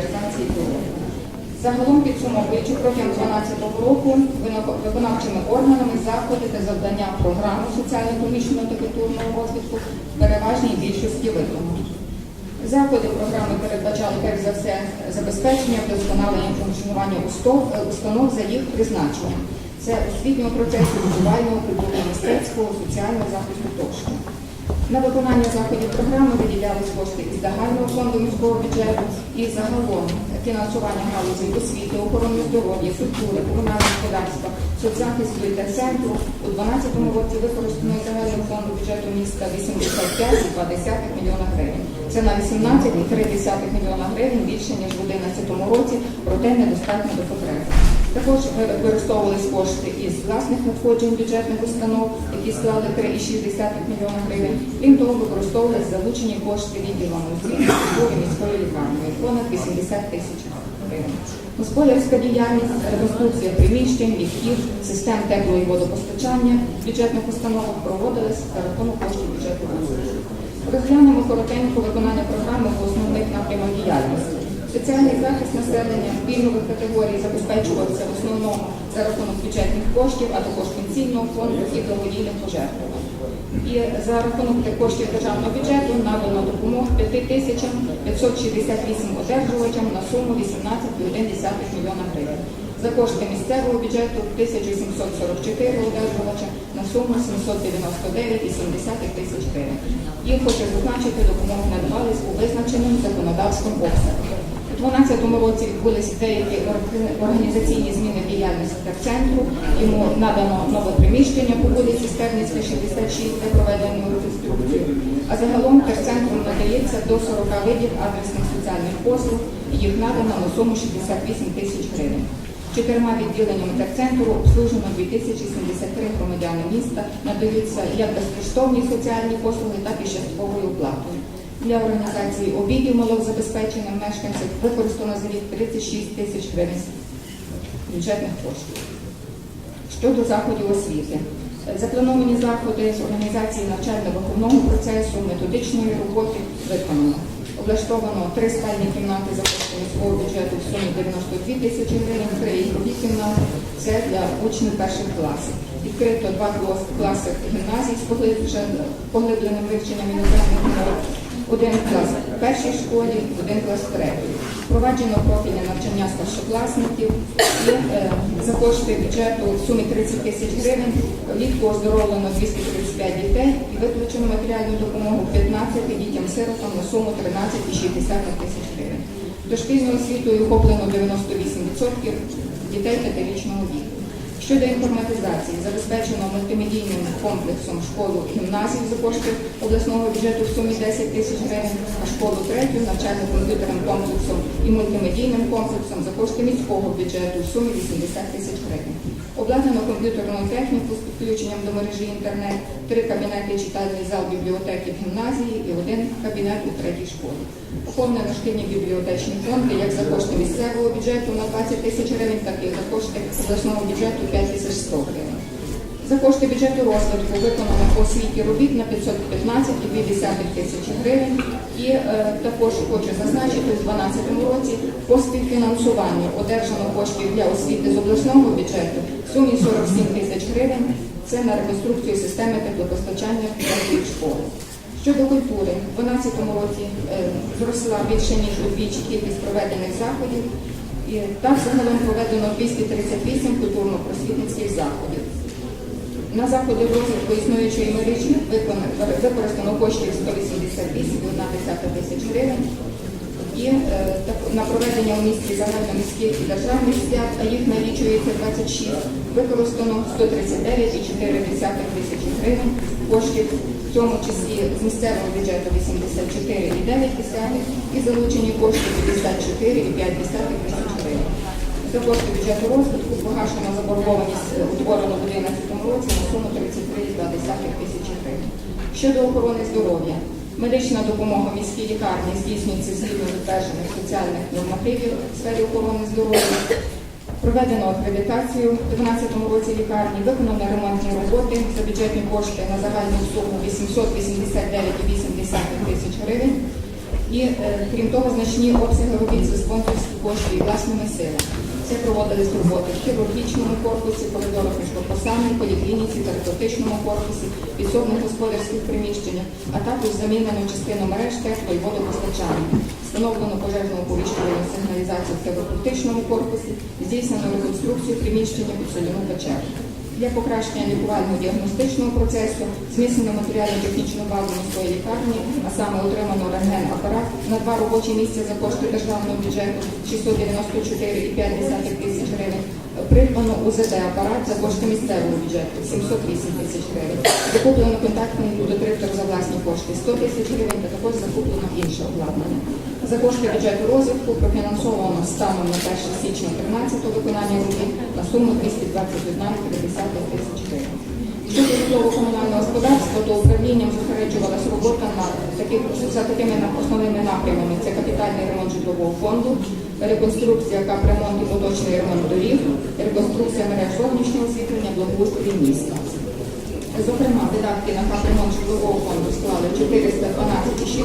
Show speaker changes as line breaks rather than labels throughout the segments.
меліоризації дорог. Загалом підсумовуючи протягом 2012 року виконавчими органами заходи та завдання програми соціально-економічного та культурного розвитку в переважній більшості виконано. Заходи програми передбачали перш за все забезпечення вдосконалення функціонування е, установ за їх призначенням. Це освітнього процесу, візуального, культурно-мистецького, соціального захисту тощо. На виконання заходів програми виділялись кошти із загального фонду міського бюджету і загалом фінансування галузей освіти, охорони здоров'я, культури, комунального господарства, соцзахисту і терцентру у 2012 році використано із загального фонду бюджету міста 85,2 мільйона гривень. Це на 18,3 мільйона гривень більше ніж в 2011 році, проте недостатньо до потреби. Також використовувались кошти із власних надходжень бюджетних установ, які склали 3,6 мільйона гривень. Крім того, використовувались залучені кошти відділами освіти міської лікарні понад 80 тисяч гривень. Господарська діяльність, реконструкція приміщень, ліфтів, систем тепло- і водопостачання бюджетних установах проводилась за рахунок коштів бюджету розвитку. Розглянемо коротенько виконання програми по основних напрямах діяльності. Соціальний захист населення пільгових категорій забезпечувався в основному за рахунок бюджетних коштів, а також пенсійного фонду і благодійних пожертвувань. І за рахунок коштів державного бюджету надано допомог 5 тисячам 568 одержувачам на суму 18,1 мільйона гривень. За кошти місцевого бюджету 1744 одержувача на суму 799,7 тисяч гривень. І хочу зазначити, допомогу надавались у визначеному законодавством обсягу. У 2012 році відбулися деякі організаційні зміни діяльності терцентру. Йому надано нове приміщення по вулиці Стерницька, 66 для проведення реконструкції. А загалом терцентру надається до 40 видів адресних соціальних послуг. Їх надано на суму 68 тисяч гривень. Чотирма відділеннями терцентру обслужено 2073 громадяни міста, надаються як безкоштовні соціальні послуги, так і частковою. Для організації обідів малозабезпеченим мешканців використано за рік 36 тисяч гривень бюджетних коштів. Щодо заходів освіти. Заплановані заходи з організації навчально-виховного процесу, методичної роботи виконано. Облаштовано три спальні кімнати за кошти міського бюджету в сумі 92 тисячі гривень, три ігрові кімнати. Це для учнів перших класів. Відкрито два клас- класи гімназій з поглибленим вивченням іноземних мов. Один клас в першій школі, один клас в третій. Впроваджено профільне навчання старшокласників і е, за кошти бюджету в сумі 30 тисяч гривень влітку оздоровлено 235 дітей і виключено матеріальну допомогу 15 дітям-сиротам на суму 13,6 тисяч гривень. Дошкільною освітою охоплено 98% дітей п'ятирічного віку. Щодо інформатизації, забезпечено мультимедійним комплексом школу гімназію за кошти обласного бюджету в сумі 10 тисяч гривень, а школу третю навчально-комп'ютерним комплексом і мультимедійним комплексом за кошти міського бюджету в сумі 80 тисяч гривень. Обладнано комп'ютерну техніку з підключенням до мережі інтернет, три кабінети читальний зал бібліотеки в гімназії і один кабінет у третій школі. Оформлено шкільні бібліотечні фонди як за кошти місцевого бюджету на 20 тисяч гривень, так і за кошти обласного бюджету 5 тисяч 100 гривень. За кошти бюджету розвитку виконано по освіті робіт на 515,2 тисячі гривень. І е, також хочу зазначити, у 2012 році по співфінансуванню одержано коштів для освіти з обласного бюджету в сумі 47 тисяч гривень. Це на реконструкцію системи теплопостачання школи. Щодо культури, у 2012 році е, зросла більше ніж удвічі кількість проведених заходів. І так загалом проведено 238 культурно-просвітницьких заходів. На заходи розвитку існуючої мережі використано коштів 188,1 тисяч гривень. І е, на проведення у місті загальноміських і державних свят, а їх налічується 26, використано 139,4 тисячі гривень коштів, в цьому числі з місцевого бюджету 84,9 і залучені кошти 54,5 тисяч гривень. За кошти бюджету розвитку погашена заборгованість утворена в 2011 році на суму 33,2 тисячі гривень. Щодо охорони здоров'я, медична допомога міській лікарні здійснюється згідно затверджених соціальних нормативів в сфері охорони здоров'я. Проведено акредитацію у 2012 році лікарні, виконано ремонтні роботи за бюджетні кошти на загальну суму 889,8 тисяч гривень. І е, крім того, значні обсяги робіт з спонсорських кошти і власними силами. Це проводились роботи в хірургічному корпусі, коридорах між корпусами, поліклініці, терапевтичному корпусі, підсобних господарських приміщеннях, а також замінено частину мереж тепло і водопостачання. Встановлено пожежну оповіщувальну сигналізацію в терапевтичному корпусі, здійснено реконструкцію приміщення під соляну печеру. Для покращення лікувального діагностичного процесу зміцнено матеріально-технічну базу міської лікарні, а саме отримано рентген-апарат на два робочі місця за кошти державного бюджету 694,5 тисяч гривень. Придбано УЗД-апарат за кошти місцевого бюджету 708 тисяч гривень. Закуплено контактний детектор за власні кошти 100 тисяч гривень та також закуплено інше обладнання. За кошти бюджету розвитку профінансовано станом на 1 січня 2013 виконання робіт на суму 221,5 тисяч гривень. Щодо житлово-комунального господарства, то управлінням зосереджувалася робота на таких за такими основними напрямами: це капітальний ремонт житлового фонду, реконструкція капремонт і поточний ремонт доріг, реконструкція мереж зовнішнього освітлення, благоустрій міста. Зокрема, видатки на капремонт житлового фонду склали 412,6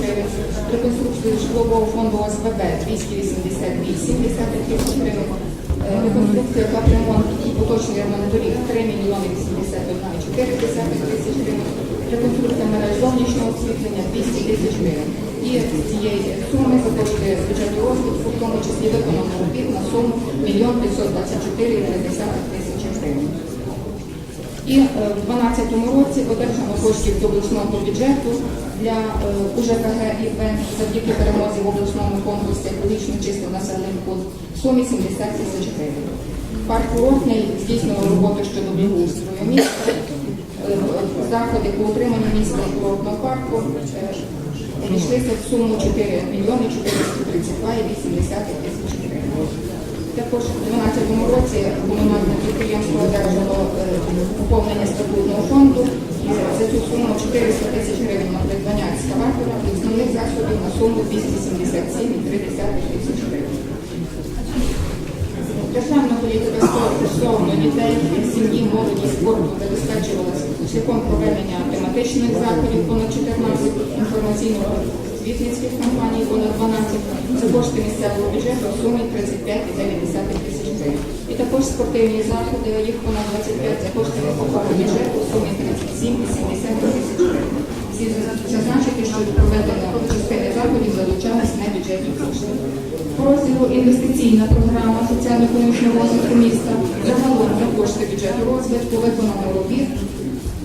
гривень, реконструкцію житлового фонду 288,10 тисяч гривень, реконструкція капремонт і поточний ремонт доріг 3 мільйони 81,4 тисяч гривень, реконструкція мереж зовнішнього освітлення 200 тисяч гривень. І з цієї суми за кошти бюджету розвитку, в тому числі виконано робіт на суму 1 524,3 тисячі гривень. І е, в 2012 році одержано коштів до обласного бюджету для е, УЖКГ і П завдяки перемозі в обласному конкурсі екологічно чистий населений пункт в сумі 70 тисяч гривень. Парк Курортний здійснював роботи щодо благоустрою міста, е, заходи по утриманню міста курортного парку обійшлися в суму 4 мільйони 432,8 тисяч гривень. Також у 2012 році комунальне підприємство одержало е, поповнення статутного фонду і за цю суму 400 тисяч гривень на придбання екскаватора основних засобів на суму 277,3 тисяч гривень. Державна політика стосовно дітей, сім'ї, молоді, спорту забезпечувалася шляхом проведення тематичних заходів понад 14, інформаційно-звітницьких кампаній понад 12, за кошти місцевого бюджету в сумі 35,9 тисяч гривень. І також спортивні заходи, їх понад 25 за кошти міського бюджету в сумі 37,70 тисяч гривень. Слід зазначити, що проведення частини заходів залучалась на бюджетні кошти. Розділу інвестиційна програма соціально-економічного розвитку міста загалом за кошти бюджету розвитку виконано робіт.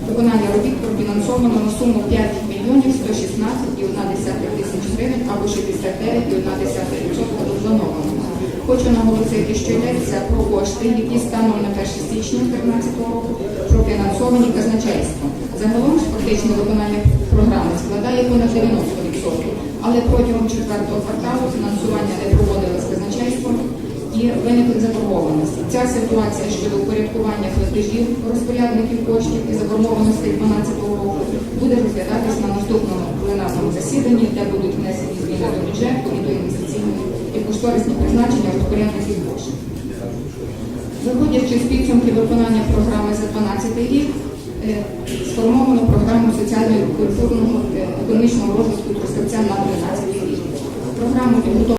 Виконання робіт профінансовано на суму 5 мільйонів 116,1 тисяч гривень або 69,1% до планованого. Хочу наголосити, що йдеться про кошти, які станом на 1 січня 2013 року профінансовані казначейством. Загалом ж фактичне виконання програми складає понад 90%, але протягом четвертого кварталу фінансування не казначейством і виникли заборгованості. Ця ситуація щодо упорядкування платежів розпорядників коштів і заборгованостей 2012 року буде розглядатись на наступному пленарному засіданні, де будуть внесені зміни до бюджету і до інвестиційних і кошторисні призначення розпорядників коштів. Виходячи з підсумки виконання програми за 2012 рік, е, сформовано програму соціально-культурного е, економічного розвитку Трускавця на 13 рік. Програму